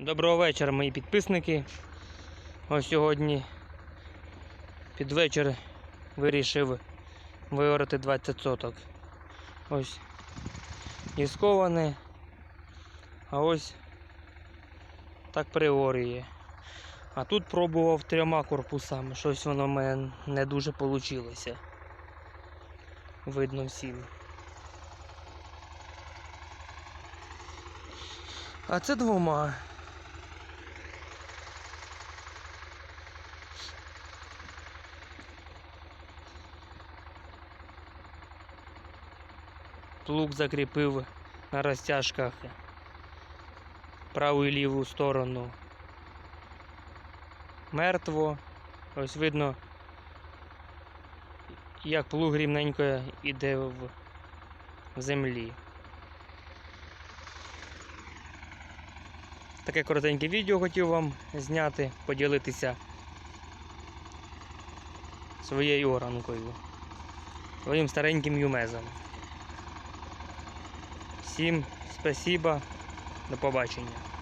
Доброго вечора, мої підписники. Ось сьогодні під вечір вирішив виорати 20 соток. Ось ісковане, а ось так приорює. А тут пробував трьома корпусами. Щось воно в мене не дуже вийшло. Видно всім. А це двома. Плуг закріпив на розтяжках праву і ліву сторону. Мертво. Ось видно, як плуг рівненько йде в землі. Таке коротеньке відео хотів вам зняти, поділитися своєю оранкою, своїм стареньким юмезом. Всім спасіба, до побачення.